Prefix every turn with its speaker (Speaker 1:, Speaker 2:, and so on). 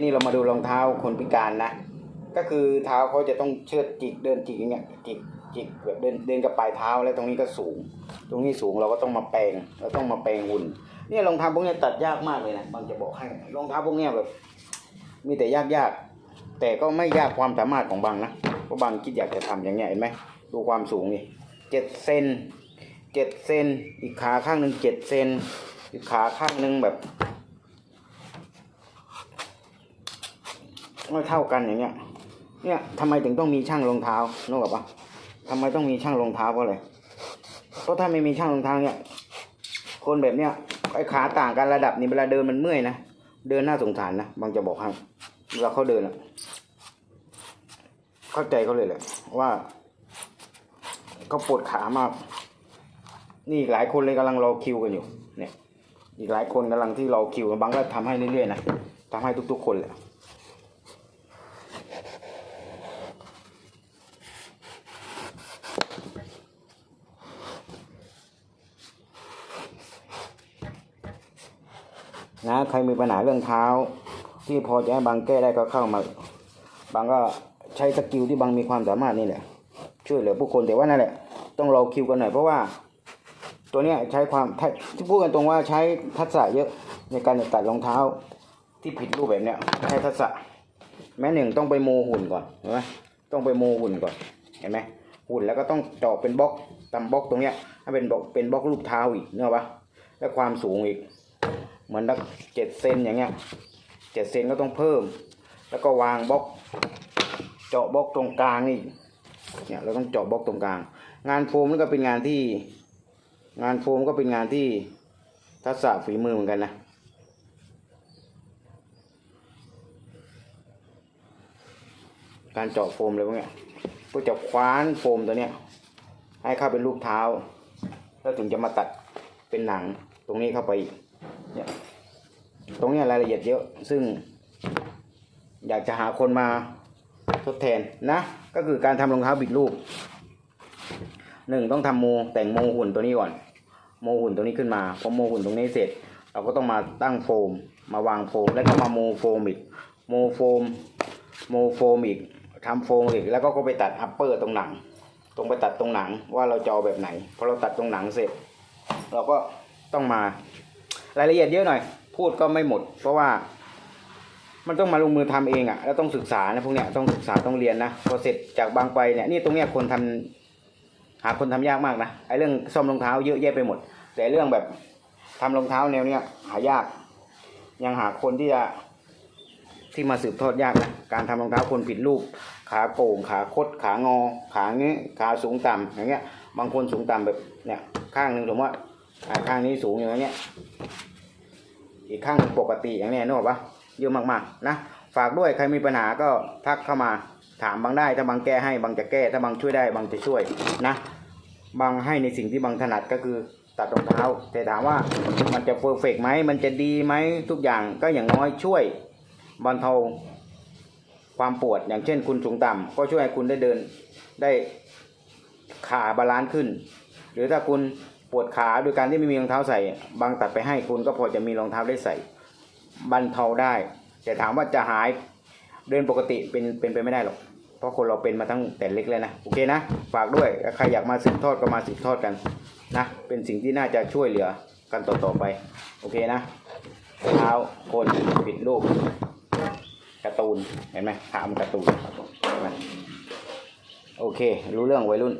Speaker 1: นี่เรามาดูรองเท้าคนพิการนะ ก็คือเท้าเขาจะต้องเชือดจิกเดินจิกอย่างเงี้ยจิกจิกแบบเดินเดินกับปลายเท้าแล้วตรงนี้ก็สูง ตรงนี้สูงเราก็ต้องมาแปลงเราต้องมาแปลงหุ่นเนี่ยรองเท้าพวกนี้ตัดยากมากเลยนะบางจะบอกให้รองเท้าพวกนี้แบบ มีแต่ยากยากแต่ก็ไม่ยากความสามารถของบางนะเพราะบางคิดอยากจะทำอย่างเงี้ยเห็นไหมดูความสูงนี่เจ็ดเซนเจ็ดเซนอีกขาข้างหนึ่งเจ็ดเซนอีกขาข้างหนึ่งแบบ ไม่เท่ากันอย่างเงี้ย เนี่ยทำไมถึงต้องมีช่างรองเท้านึกออกปะทำไมต้องมีช่างรองเท้าเพราะอะไรเพราะถ้าไม่มีช่างรองเท้าเนี่ย คนแบบเนี้ยไอ้ขาต่างกันระดับนี้เวลาเดินมันเมื่อยนะเดินหน้าสงสารนะบางจะบอกให้เวลาเขาเดินอะเข้าใจเขาเลยแหละว่าเขาปวดขามาก นี่หลายคนเลยกำลังรอคิวกันอยู่ เนี่ย อีกหลายคนกำลังที่รอคิวบางก็ทำให้เรื่อยๆนะทำให้ทุกๆคนเลย นะใครมีปัญหาเรื่องเท้า ที่พอจะให้บางแก้ได้ก็เข้ามา บางก็ใช้สกิลที่บางมีความสามารถนี่แหละ ช่วยเหลือผู้คนแต่ว่านั่นแหละ ต้องรอคิวกันหน่อยเพราะว่า ตัวเนี้ยใช้ความที่พูดกันตรงว่าใช้ทักษะเยอะในการตัดรองเท้าที่ผิดรูปแบบเนี้ยใช้ทักษะ แม้หนึ่งต้องไปโมหุ่นก่อนเห็นไหมต้องไปโมหุ่นก่อนเห็นไหมหุ่นแล้วก็ต้องเจาะเป็นบล็อกตามบล็อกตรงเนี้ยให้เป็นบล็อกเป็นบล็อกรูปเท้าอีกเนอะปะและความสูงอีก เหมือนสักเจ็ดเซนอย่างเงี้ยเจ็ดเซนก็ต้องเพิ่ม แล้วก็วางบล็อก เจาะบล็อกตรงกลางนี่เนี่ยเราต้องเจาะบล็อกตรงกลาง งานโฟมนี่ก็เป็นงานที่ งานโฟมก็เป็นงานที่ทักษะฝีมือเหมือนกันนะการเจาะโฟมอะไรพวกเนี้ยเพื่อจะคว้านโฟมตัวเนี้ยให้เข้าเป็นรูปเท้า แล้วถึงจะมาตัดเป็นหนังตรงนี้เข้าไปอีก ตรงนี้รายละเอียดเยอะ ซึ่ง อยากจะหาคนมาทดแทนนะ ก็คือการทำรองเท้าบิดรูปหนึ่งต้องทำโมแต่งโมหุ่นตัวนี้ก่อน โมหุ่นตัวนี้ขึ้นมาพอโมหุ่นตรงนี้เสร็จ เราก็ต้องมาตั้งโฟม มาวางโฟม แล้วก็มาโมโฟมอีกโมโฟมโมโฟมอีกทำโฟมอีกแล้วก็ก็ไปตัดอัปเปอร์ตรงหนัง ตรงไปตัดตรงหนังว่าเราจะเอาแบบไหนพอเราตัดตรงหนังเสร็จ เราก็ต้องมา รายละเอียดเยอะหน่อย พูดก็ไม่หมด เพราะว่า มันต้องมาลงมือทำเองอะ่ะ แล้วต้องศึกษานะพวกเนี้ยต้องศึกษาต้องเรียนนะพอเสร็จจากบางไปเนี่ยนี่ตรงเนี้ยคนทำหาคนทำยากมากนะไอ้เรื่องซ่อมรองเท้าเยอะแยะไปหมด แต่เรื่องแบบทำรองเท้าแนวเนี้ยหายาก ยังหาคนที่จะที่มาสืบทอดยากนะการทำรองเท้าคนผิดรูป ขาโก่งขาคด ขางอ ขาเงี้ยขาสูงต่ำอย่างเงี้ย บางคนสูงต่ำแบบเนี่ยข้างหนึ่งสมมติว่า ข้างนี้สูงอย่างเงี้ยอีกข้างปกติอย่างเนี้ยนึกออกปะเยอะมากๆนะฝากด้วยใครมีปัญหาก็ทักเข้ามาถามบางได้ถ้าบางแก้ให้บางจะแก้ ถ้าบางช่วยได้บางจะช่วยนะบางให้ในสิ่งที่บางถนัดก็คือตัดรองเท้า แต่ถามว่ามันจะเพอร์เฟกไหมมันจะดีไหมทุกอย่างก็อย่างน้อยช่วยบรรเทาความปวดอย่างเช่นคุณสูงต่ำก็ช่วยให้คุณได้เดินได้ขาบาลานซ์ขึ้น หรือถ้าคุณ ปวดขาโดยการที่ไม่มีรองเท้าใส่ บางตัดไปให้คุณก็พอจะมีรองเท้าได้ใส่บรรเทาได้ แต่ถามว่าจะหายเดินปกติเป็นเป็นไปไม่ได้หรอก เพราะคนเราเป็นมาทั้งแต่เล็กเลยนะโอเคนะ ฝากด้วยใครอยากมาสืบทอดก็มาสืบทอดกันนะเป็นสิ่งที่น่าจะช่วยเหลือกันต่อๆไป โอเคนะเท้าคนปิดรูปการ์ตูนเห็นไหมถามการ์ตูนโอเค รู้เรื่องวัยรุ่น